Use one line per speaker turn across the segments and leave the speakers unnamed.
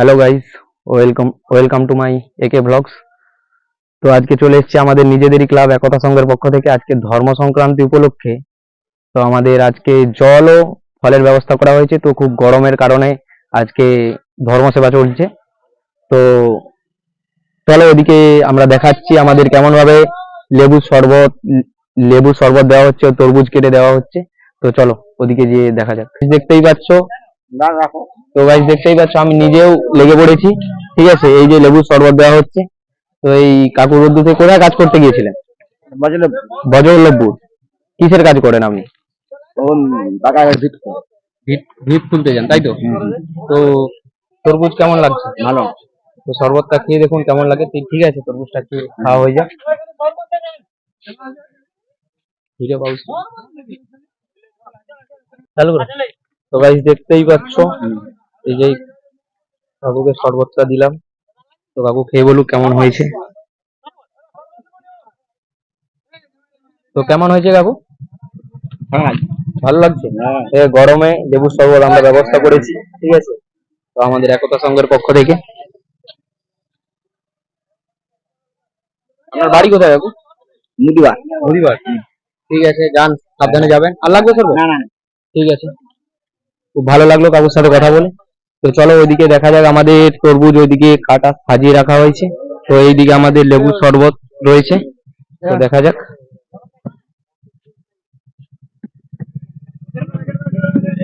Hello guys welcome welcome to my একে blogs তো আজকে চলে এসেছি আমাদের নিজেদেরই ক্লাব একতা সংঘের পক্ষ থেকে। আজকে ধর্ম সংক্রান্তি উপলক্ষে, তো আমাদের আজকে জল ও ফলের ব্যবস্থা করা হয়েছে, তো খুব গরমের কারণে আজকে ধর্ম সেবা চলছে। তো চলো ওদিকে আমরা দেখাচ্ছি আমাদের কেমন ভাবে লেবু শরবত লেবু শরবত দেওয়া হচ্ছে তরমুজ কেটে দেওয়া হচ্ছে। তো চলো ওদিকে গিয়ে দেখা যাক। দেখতেই পাচ্ছ? তো গাইজ দেখতেই পাচ্ছ আমি নিজেও লেগে পড়েছি ঠিক আছে? এই যে লেবু শরবত দেওয়া হচ্ছে তো এই কাকু রোদ্দুতে কোথায় কাজ করতে গিয়েছিলেন।
বাজলে
বজবল্লভপুর কিসের কাজ করেন আপনি?
ভিট
ভিট ভিট খুলতে যান তাই তো? তো তরমুজ কেমন লাগছে?
ভালো।
তো শরবতটা খেয়ে দেখুন কেমন লাগে। ঠিক ঠিক আছে তরমুজটা খেয়ে খাওয়া হয়ে যাক। ভিডিও পাউস চালু করো। তো গাইজ দেখতেই পাচ্ছ এই যে কাকুকে শরবতটা দিলাম। তো কাকু খেয়ে বলুক কেমন হয়েছে। তো কেমন হয়েছে কাকু
হ্যাঁ।
ভালো লাগছে?
হ্যাঁ।
গরমে লেবু শরবত আমরা ব্যবস্থা করেছি ঠিক আছে? তো আমাদের একতা সংঘের পক্ষ থেকে। আপনার বাড়ি কোথায় কাকু
মুদিবার
হরিবার ঠিক আছে যান সাবধানে যাবেন। আর লাগবে শরবত?
না না।
ঠিক আছে। খুব ভালো লাগল কাকুর সাথে কথা বলে। তো চলো ওইদিকে দেখা যাক, আমাদের তরমুজ ওইদিকে কাটা সাজিয়ে রাখা হয়েছে। তো এইদিকে আমাদের লেবু শরবত রয়েছে, তো দেখা যাক।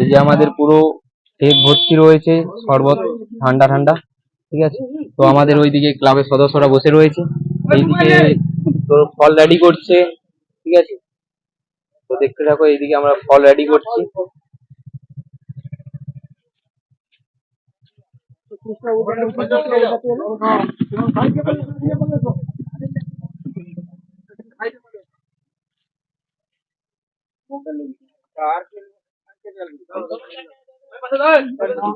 এই যে আমাদের পুরো কেক ভর্তি রয়েছে, শরবত ঠান্ডা ঠান্ডা, ঠিক আছে? তো আমাদের ওইদিকে ক্লাবের সদস্যরা বসে রয়েছে। এইদিকে তোর ফল রেডি করছে, ঠিক আছে? তো দেখতে থাকো, এইদিকে আমরা ফল রেডি করছি।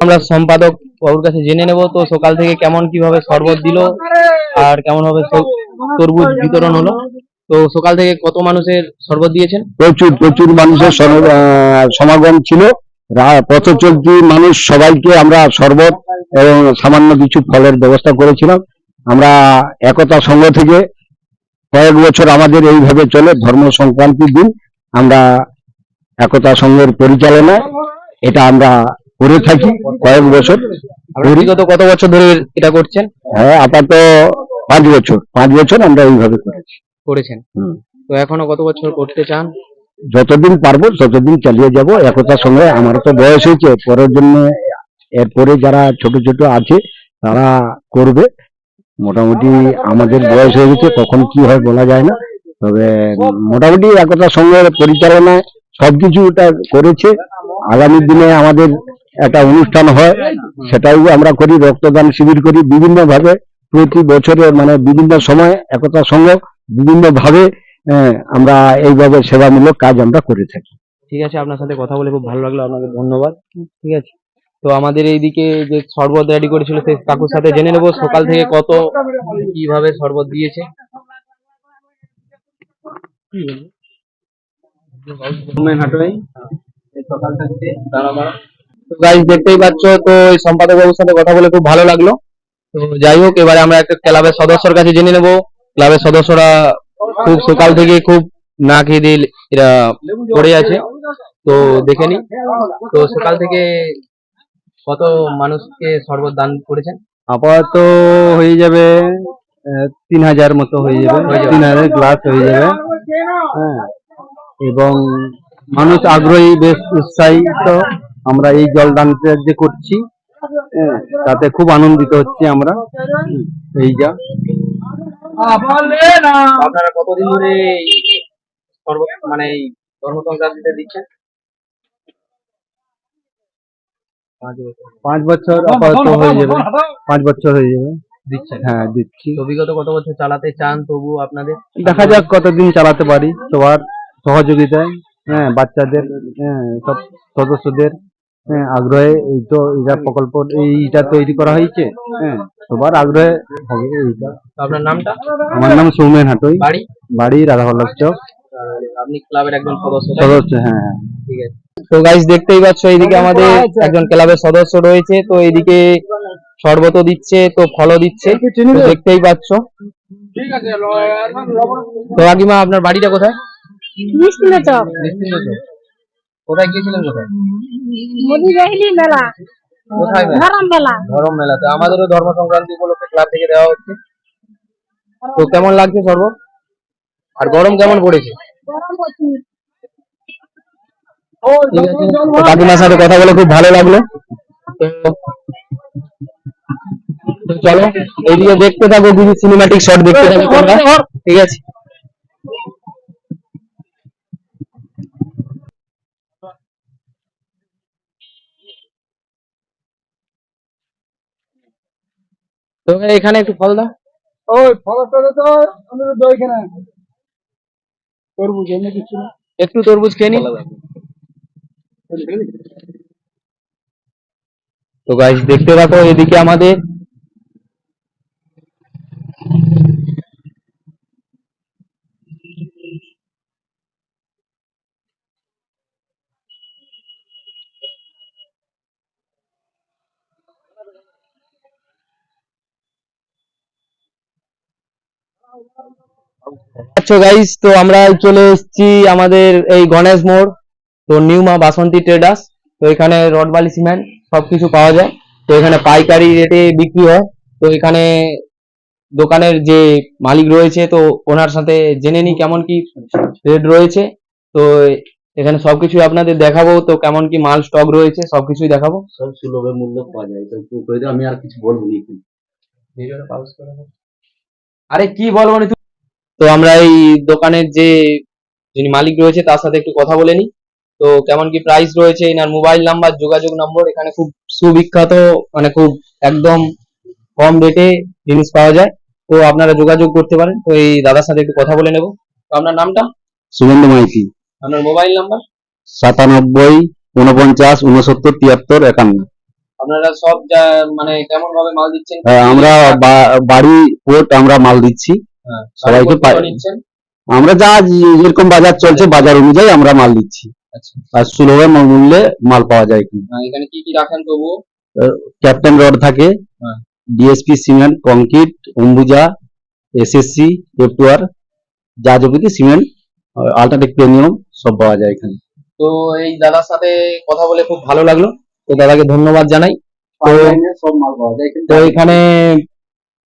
আমরা সম্পাদক বাবুর কাছে জেনে নেব তো সকাল থেকে কেমন কীভাবে শরবত দিল আর কেমন ভাবে তরমুজ বিতরণ হলো। তো সকাল থেকে কত মানুষের শরবত দিয়েছেন?
প্রচুর প্রচুর মানুষের সমাগম ছিল। রা- পথ চলতি মানুষ সবাইকে আমরা শরবত এবং সামান্য কিছু ফলের ব্যবস্থা করেছিলাম। আমরা একতা সংঘ থেকে কয়েক বছর আমাদের এইভাবে চলে ধর্ম সংক্রান্তির দিন। আমরা একতা সংঘের পরিচালনায় এটা আমরা করে থাকি কয়েক বছর
বিগত কত বছর ধরে এটা করছেন?
হ্যাঁ আপাতত পাঁচ বছর পাঁচ বছর আমরা এইভাবে করেছি।
করেছেন। তো এখনও কত বছর করতে চান?
যতদিন পারব ততদিন চালিয়ে যাব একতার সঙ্গে আমার তো বয়স হয়েছে পরের জন্য এরপরে যারা ছোট ছোট আছে তারা করবে। মোটামুটি আমাদের বয়স হয়ে গেছে কখন কি হয় বলা যায় না। তবে মোটামুটি একতার সঙ্গে পরিচালনায় সবকিছু এটা করেছে। আগামী দিনে আমাদের একটা অনুষ্ঠান হয় সেটাও আমরা করি রক্তদান শিবির করি বিভিন্নভাবে। প্রতি বছরে মানে বিভিন্ন সময় একতার সঙ্গে বিভিন্ন ভাবে আহ, আমরা এইভাবে সেবামূলক কাজ আমরা করে থাকি।
ঠিক আছে আপনার সাথে কথা বলে খুব ভালো লাগল আপনাকে ধন্যবাদ। ঠিক আছে তো আমাদের এইদিকে যে শরবত রেডি করেছিল সেই কাকুর সাথে জেনে নেব সকাল থেকে কত কীভাবে শরবত দিয়েছে। দেখতেই পাচ্ছ তো এই সম্পাদক বাবুর সাথে কথা বলে খুব ভালো লাগল। তো যাই হোক এবারে আমরা একটা ক্লাবের সদস্যর কাছে জেনে নেব। ক্লাবের সদস্যরা খুব সকাল থেকে খুব না খেয়ে দিয়ে এরা পড়ে আছে। তো দেখে নি তো সকাল থেকে কত মানুষকে শরবত দান করেছেন?
আপাতত হয়ে যাবে তিন হাজার মতো হয়ে যাবে। তিন হাজার গ্লাস হয়ে যাবে। হ্যাঁ। এবং মানুষ আগ্রহী বেশ উৎসাহিত। আমরা এই জলদানটা যে করছি। হ্যাঁ, তাতে খুব আনন্দিত হচ্ছি আমরা। এই যা।
আপনারা কতদিন ধরে মানে এই ধর্মসংক্রান্তিতে দিচ্ছেন? পাঁচ বছর।
পাঁচ বছর আপাতত হয়ে যাবে। পাঁচ বছর হয়ে যাবে।
দিচ্ছেন।
হ্যাঁ দিচ্ছি।
তো বিগত কত বছর চালাতে চান তবু আপনাদের?
দেখা যাক কতদিন চালাতে পারি। সবার সহযোগিতায় হ্যাঁ বাচ্চাদের হ্যাঁ সব সদস্যদের হ্যাঁ আগ্রহে এই তো এটা প্রকল্প এইটা তৈরি করা হয়েছে হ্যাঁ। সবার আগ্রহে হবে এইটা
আপনার নামটা?
আমার নাম সৌমেন হাটই।
বাড়ি?
বাড়ি রাধাবল্লভ চক
আপনি ক্লাবের একজন সদস্য
সদস্য হ্যাঁ হ্যাঁ।
ঠিক আছে। তো গাইস দেখতেই পাচ্ছ এইদিকে আমাদের একজন ক্লাবের সদস্য রয়েছে তো এইদিকে শরবতও দিচ্ছে তো ফলও দিচ্ছে। দেখতেই পাচ্ছ। তো কাকিমা আপনার বাড়িটা কোথায়? কোথায় গিয়েছিলেন কোথায়?
মেলা।
কোথায়?
ধরম মেলা।
ধর্ম মেলাতে। আমাদেরও ধর্ম সংক্রান্তি উপলক্ষে ক্লাব থেকে দেওয়া হচ্ছে। তো কেমন লাগছে শরবত আর গরম কেমন পড়েছে? ঠিক আছে। কাকিমার সাথে কথা বলে খুব ভালো লাগল। তো চলো এইদিকে দেখতে থাকো কিছু সিনেমাটিক শট দেখতে থাকো তোমরা। ঠিক আছে। তো এখানে একটু ফল দাও।
ওই ফলটা তো আমাদের দই কেনা তরমুজ এমনি কিছু না।
একটু তরমুজ খেয়ে নি। তো গাইস দেখতে রাখো এদিকে আমাদের। আচ্ছা গাইস তো আমরা চলে এসেছি আমাদের এই গণেশ মোড় তো নিউ মা বাসন্তী ট্রেডার্স তো এখানে রড বালি সিমেন্ট সবকিছু পাওয়া যায় তো এখানে পাইকারি রেটে বিক্রি হয় তো এখানে দোকানের যে মালিক রয়েছে তো ওনার সাথে জেনে নিই কেমন কি রেট রয়েছে তো এখানে সবকিছু আপনাদের দেখাবো তো কেমন কি মাল স্টক রয়েছে সবকিছুই দেখাবো
সব সুলভে মূল্য পাওয়া যায় তো আমি আর কিছু বলব না।
আরে কি বলব তুই? তো আমরা এই দোকানের যে যিনি মালিক রয়েছে তার সাথে একটু কথা বলে নিই। তো কেমন কি প্রাইস রয়েছে এনার মোবাইল নাম্বার যোগাযোগ নম্বর এখানে খুব সুবিখ্যাত মানে খুব একদম কম রেটে জিনিস পাওয়া যায়। তো আপনারা যোগাযোগ করতে পারেন। তো এই দাদার সাথে একটু কথা বলে নেব। তো আপনার নামটা?
সুগন্ধ মাইতি।
আপনার মোবাইল নাম্বার
সাতানব্বই উনপঞ্চাশ উনসত্তর তিয়াত্তর একান্ন।
আপনারা সব মানে কেমন ভাবে মাল দিচ্ছেন?
হ্যাঁ, আমরা বাড়ি পোর্ট আমরা মাল দিচ্ছি।
হ্যাঁ,
সবাইকে আমরা যা যেরকম বাজার চলছে বাজার অনুযায়ী আমরা মাল দিচ্ছি।
আচ্ছা।
আর সুলভে মূল্যে মাল পাওয়া যায় এখানে
এখানে কি কি রাখেন তবুও
ক্যাপ্টেন রড থাকে
হ্যাঁ।
DSP cement concrete Ambuja SSC এফটুয়ার যা যাবতীয় সিমেন্ট আল্ট্রাটেক প্রিমিয়াম সব পাওয়া যায় এখানে।
তো এই দাদার সাথে কথা বলে খুব ভালো লাগল। তো দাদাকে ধন্যবাদ জানাই। তো এখানে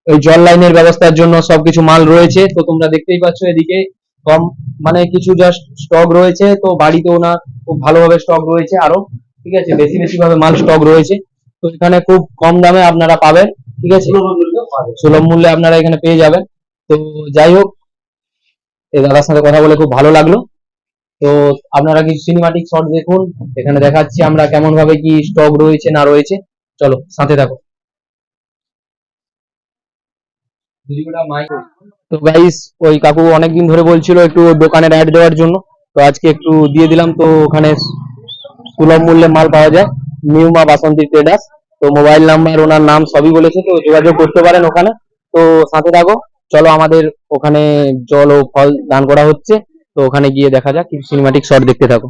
ওই জল লাইনের ব্যবস্থার জন্য সবকিছু মাল রয়েছে তো তোমরা দেখতেই পাচ্ছ এদিকে কম মানে কিছু জাস্ট স্টক রয়েছে তো বাড়িতে ওনার খুব ভালোভাবে স্টক রয়েছে আরও ঠিক আছে? বেশি বেশি ভাবে মাল স্টক রয়েছে। তো এখানে খুব কম দামে আপনারা পাবেন ঠিক আছে? সুলভ মূল্যে আপনারা এখানে পেয়ে যাবেন। তো যাই হোক এই দাদার সাথে কথা বলে খুব ভালো লাগল। তো আপনারা কিছু সিনেমাটিক শট দেখুন। এখানে দেখাচ্ছি আমরা কেমন ভাবে কি স্টক রয়েছে, না রয়েছে। চলো, সাথে থাকো। তো গাইস ওই কাকু অনেকদিন ধরে বলছিল একটু দোকানের অ্যাড দেওয়ার জন্য। তো আজকে একটু দিয়ে দিলাম, তো ওখানে সুলভ মূল্যে মাল পাওয়া যায়। নিউ মা বাসন্তী ট্রেডার্স তো মোবাইল নাম্বার ওনার নাম সবই বলেছে, তো যোগাযোগ করতে পারেন ওখানে। তো সাথে থাকো। চলো, আমাদের ওখানে জল ও ফল দান করা হচ্ছে। তো ওখানে গিয়ে দেখা যাক কিছু সিনেমাটিক শট দেখতে থাকো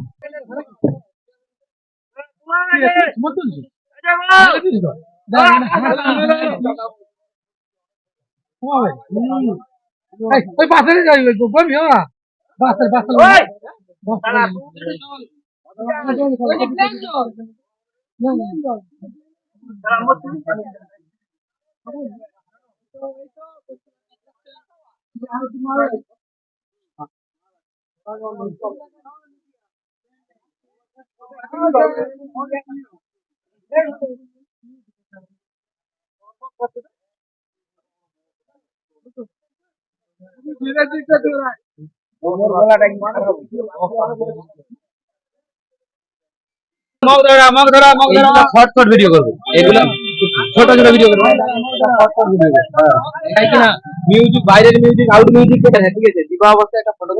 ওই পাশে যাই ওই গোপন না বাসের বাসের মগ ধরা মগ ধরা মগ ধরা
শর্ট শর্ট ভিডিও করব। এগুলো ছোট ছোট ভিডিও করব। কিনা মিউজিক বাইরের মিউজিক আউট মিউজিক কেটে ঠিক আছে? দিবা অবস্থায় একটা ফটো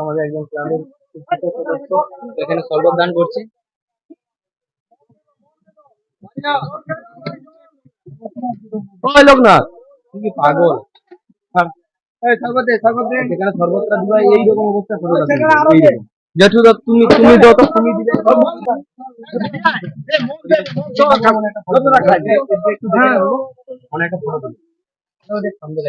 আমাদের একদম ক্লাবের এখানে শরবত দান করছে লোকনাথ। তুই কি পাগল? সেখানে সর্বত্র দিবা এইরকম অবস্থা করে জেঠু দা তুমি তুমি দাও তো তুমি দিলে হ্যাঁ। অনেকটা ফটো দিল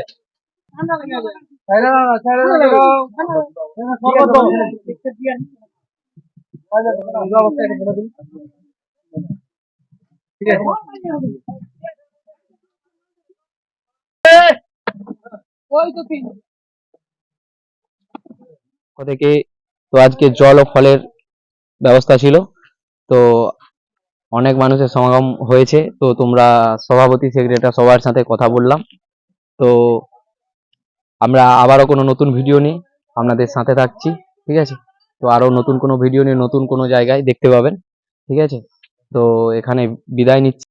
ঠিক আছে
থেকে তো আজকে জল ও ফলের ব্যবস্থা ছিল, তো অনেক মানুষের সমাগম হয়েছে, তো তোমরা সভাপতি, সেক্রেটারি সবার সাথে কথা বললাম, তো আমরা আবারও কোনো নতুন ভিডিও নিয়ে আপনাদের সাথে থাকছি, ঠিক আছে? তো আরও নতুন কোনো ভিডিও নিয়ে নতুন কোনো জায়গায় দেখতে পাবেন, ঠিক আছে? তো এখানে বিদায় নিচ্ছি।